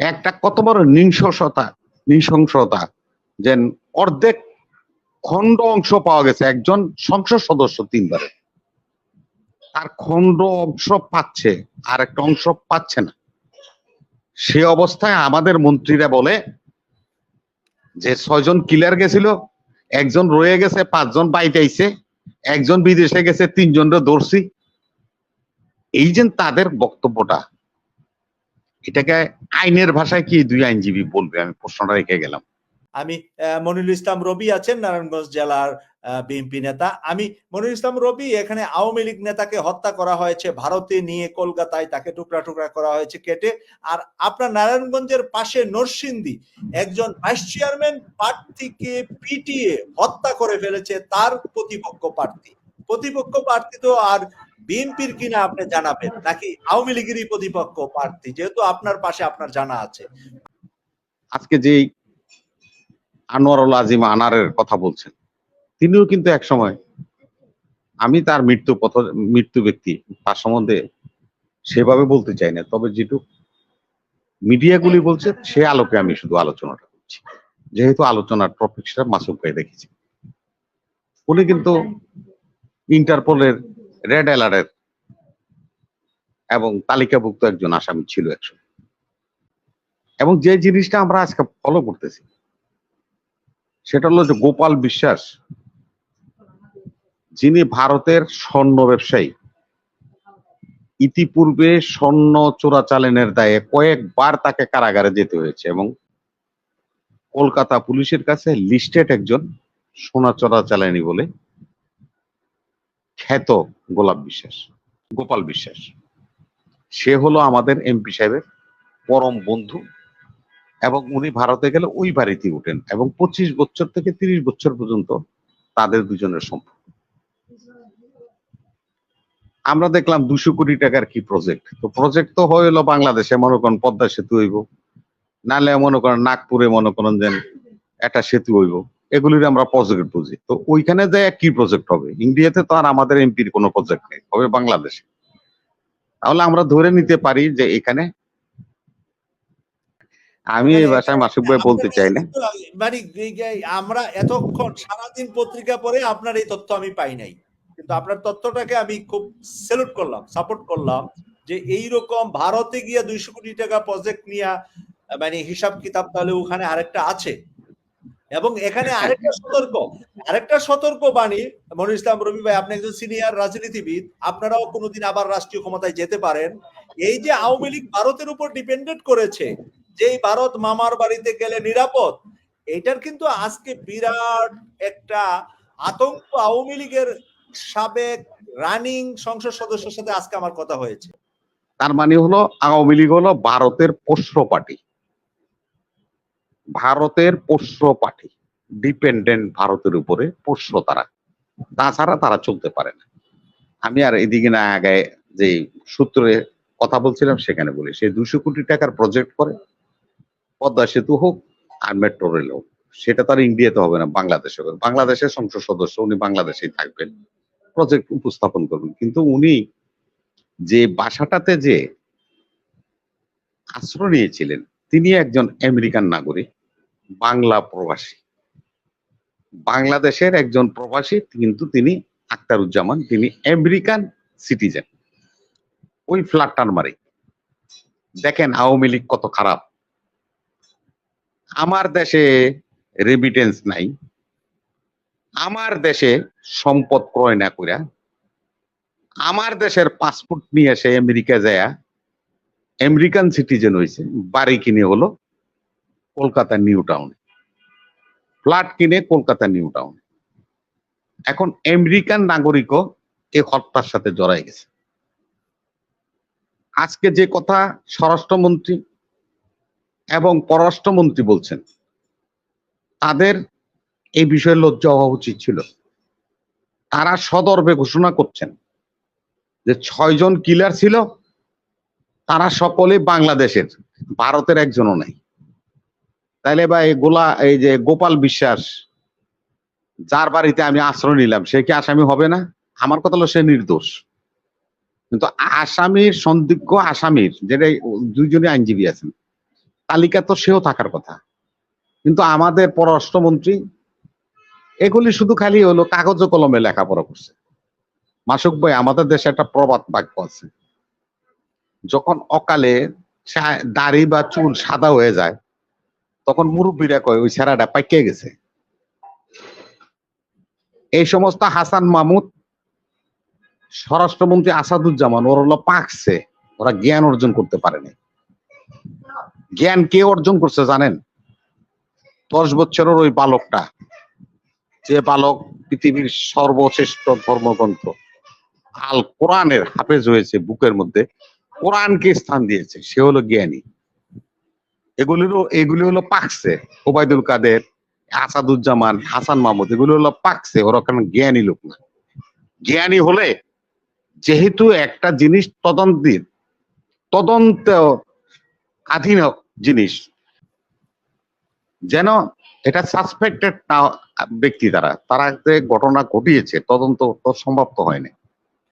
একটা কত বড় নৃশংসতা নৃশংসতা, যে অর্ধেক খণ্ড অংশ পাওয়া গেছে একজন সংসদ সদস্য তিনবারে। তার খণ্ড অংশ পাচ্ছে আর একটা অংশ পাচ্ছে না। সে অবস্থায় আমাদের মন্ত্রীরা বলে যে ছয়জন কিলার গেছিল, একজন রয়ে গেছে, পাঁচজন বাইতে আইছে একজন বিদেশে গেছে, তিনজনরে ধরছি। এই যে তাদের বক্তব্যটা এটাকে আইনের ভাষায় কি দুই আইনজীবী বলবে? আমি প্রশ্নটা রেখে গেলাম। আমি মনিরুল ইসলাম রবি আছেন, নারায়ণগঞ্জ জেলার বিএনপি নেতা। আমি মনিরুল ইসলাম রবি, এখানে আওয়ামী লীগ নেতাকে হত্যা করা হয়েছে, ভারতে নিয়ে কলকাতায় তাকে টুকরা টুকরা করা হয়েছে কেটে। আর আপনার নারায়ণগঞ্জের পাশে নরসিংদী, একজন ভাইস চেয়ারম্যান প্রার্থীকে পিটিয়ে হত্যা করে ফেলেছে তার প্রতিপক্ষ প্রার্থী। প্রতিপক্ষ প্রার্থী তো আর বিএনপির কিনা আপনি জানাবেন নাকি আওয়ামী লীগেরই প্রতিপক্ষ প্রার্থী? যেহেতু আপনার পাশে আপনার জানা আছে। আজকে যে আনোয়ারুল আজিম আনারের কথা বলছেন তিনিও কিন্তু এক সময় আমি তার মৃত্যু পথ মৃত্যু ব্যক্তি তার সম্বন্ধে সেভাবে বলতে চাই না। তবে যেটুকু মিডিয়াগুলি বলছে সে আলোকে আমি শুধু আলোচনাটা করছি। যেহেতু আলোচনার টপিকটা মাসুক ভাই দেখেছি। উনি কিন্তু ইন্টারপোলের রেড অ্যালার্টের এবং তালিকাভুক্ত একজন আসামি ছিল একসময়। এবং যে জিনিসটা আমরা আজকে ফলো করতেছি, সেটা হলো যে গোপাল বিশ্বাস, যিনি ভারতের স্বর্ণ ব্যবসায়ী, ইতিপূর্বে স্বর্ণ চোরাচালানের দায়ে কয়েকবার তাকে কারাগারে যেতে হয়েছে এবং কলকাতা পুলিশের কাছে লিস্টেড একজন সোনা চোরাচালানি বলে খ্যাত গোলাপ বিশ্বাস, গোপাল বিশ্বাস। সে হলো আমাদের এমপি সাহেবের পরম বন্ধু এবং উনি ভারতে গেলে ওই বাড়িতে উঠেন এবং পঁচিশ বছর থেকে তিরিশ বছর পর্যন্ত তাদের দুজনের সম্পর্ক। আমরা দেখলাম দুশো কোটি টাকার কি প্রজেক্ট তো প্রজেক্ট তো হইল বাংলাদেশে, মনে করেন পদ্মা সেতু হইব, নালে মনে করেন নাগপুরে মনে করেন যেন একটা সেতু হইব। এগুলির আমরা প্রজেক্ট বুঝি। তো ওইখানে যে কি প্রজেক্ট হবে? ইন্ডিয়াতে তো আর আমাদের এমপির কোনো প্রজেক্ট নেই হবে বাংলাদেশে তাহলে আমরা ধরে নিতে পারি যে এখানে আমি এই ভাষায় মাসুক ভাই বলতে চাই না। মানে আমরা এতক্ষণ সারাদিন পত্রিকা পড়ে আপনার এই তথ্য আমি পাই নাই। কিন্তু আপনার তথ্যটাকে আমি খুব সেলুট করলাম সাপোর্ট করলাম যে এই রকম ভারতে গিয়ে দুইশো কোটি টাকা প্রজেক্ট নিয়ে মানে হিসাব কিতাব তাহলে ওখানে আরেকটা আছে। এবং এখানে আরেকটা সতর্ক আরেকটা সতর্ক বাণী, মনির ইসলাম রবি ভাই, আপনি একজন সিনিয়র রাজনীতিবিদ, আপনারাও কোনোদিন আবার রাষ্ট্রীয় ক্ষমতায় যেতে পারেন। এই যে আওয়ামী লীগ ভারতের উপর ডিপেন্ডেন্ট করেছে, যেই ভারত মামার বাড়িতে গেলে নিরাপদ, এটার কিন্তু আজকে বিরাট একটা আতঙ্ক আওয়ামী লীগের সাবেক রানিং সংসদ সদস্যের সাথে আজকে আমার কথা হয়েছে। তার মানে হলো আওয়ামী লীগ হলো ভারতের পোষ্য পার্টি। ভারতের পোষ্য পার্টি ডিপেন্ডেন্ট ভারতের উপরে পোষ্য তারা। তাছাড়া তারা চলতে পারে না। আমি আর এদিকে না আগে যে সূত্রে কথা বলছিলাম সেখানে বলি সেই দুশো কোটি টাকার প্রজেক্ট করে, পদ্মা সেতু হোক আর মেট্রো রেল হোক, সেটা তার ইন্ডিয়াতে হবে না বাংলাদেশে হবে। বাংলাদেশের সংসদ সদস্য, উনি বাংলাদেশেই থাকবেন প্রজেক্ট উপস্থাপন করবেন। কিন্তু উনি যে বাসাটাতে যে আশ্রয় নিয়েছিলেন, তিনি একজন আমেরিকান নাগরিক। বাংলা প্রবাসী। বাংলাদেশের একজন প্রবাসী কিন্তু তিনি আক্তারুজ্জামান তিনি আমেরিকান সিটিজেন। ওই ফ্ল্যাটটার মারি দেখেন আওয়ামী লীগ কত খারাপ। আমার দেশে রেমিটেন্স নাই। আমার দেশে সম্পদ ক্রয় না কইরা আমার দেশের পাসপোর্ট নিয়ে এসে আমেরিকা যায় আমেরিকান সিটিজেন হয়েছে বাড়ি কিনে হলো কলকাতা নিউ টাউনে ফ্ল্যাট কিনে কলকাতা নিউ টাউনে এখন আমেরিকান নাগরিকও এই হত্যার সাথে জড়াই গেছে। আজকে যে কথা স্বরাষ্ট্রমন্ত্রী এবং পররাষ্ট্রমন্ত্রী বলছেন, তাদের এই বিষয়ে লজ্জা হওয়া উচিত ছিল। তারা সদর্ভে ঘোষণা করছেন যে ছয়জন কিলার ছিল, তারা সকলে বাংলাদেশের, ভারতের একজনও নাই। তাইলে ভাই গোলা, এই যে গোপাল বিশ্বাস, যার বাড়িতে আমি আশ্রয় নিলাম, সে কি আসামি হবে না? আমার কথা হলো সে নির্দোষ। কিন্তু আসামির, সন্দিগ্ধ আসামির, যেটা দুইজনই আইনজীবী আছেন, তালিকা তো সেও থাকার কথা। কিন্তু আমাদের পররাষ্ট্রমন্ত্রী, এগুলি শুধু খালি হলো কাগজ কলমে লেখাপড়া করছে। মাসুক ভাই, আমাদের দেশে একটা প্রবাদ বাক্য আছে। যখন অকালে দাড়ি বা চুল সাদা হয়ে যায় তখন মুরব্বীরা কয়, ওই ছেঁড়াটা পাইকে গেছে। এই সমস্ত হাসান মাহমুদ, স্বরাষ্ট্রমন্ত্রী আসাদুজ্জামান, ওর হলো পাকছে। ওরা জ্ঞান অর্জন করতে পারেনি। জ্ঞান কে অর্জন করছে জানেন? দশ বছরের ওই বালকটা। যে বালক পৃথিবীর সর্বশ্রেষ্ঠ ধর্মগ্রন্থ। আল কোরআনের হাফেজ হয়েছে বুকের মধ্যে। কোরআনকে স্থান দিয়েছে। সে হলো জ্ঞানী। এগুলিরও, এগুলি হলো পাকছে। ওবায়দুল কাদের, আসাদুজ্জামান, হাসান মাহমুদ, এগুলি হলো পাকছে। ওরা কেন জ্ঞানী লোক না? জ্ঞানী হলে যেহেতু একটা জিনিস তদন্তের, তদন্ত আধীন জিনিস। যেন এটা সাসপেক্টেড না ব্যক্তি তারা তারা যে ঘটনা ঘটিয়েছে, তদন্ত তো সমাপ্ত হয়নি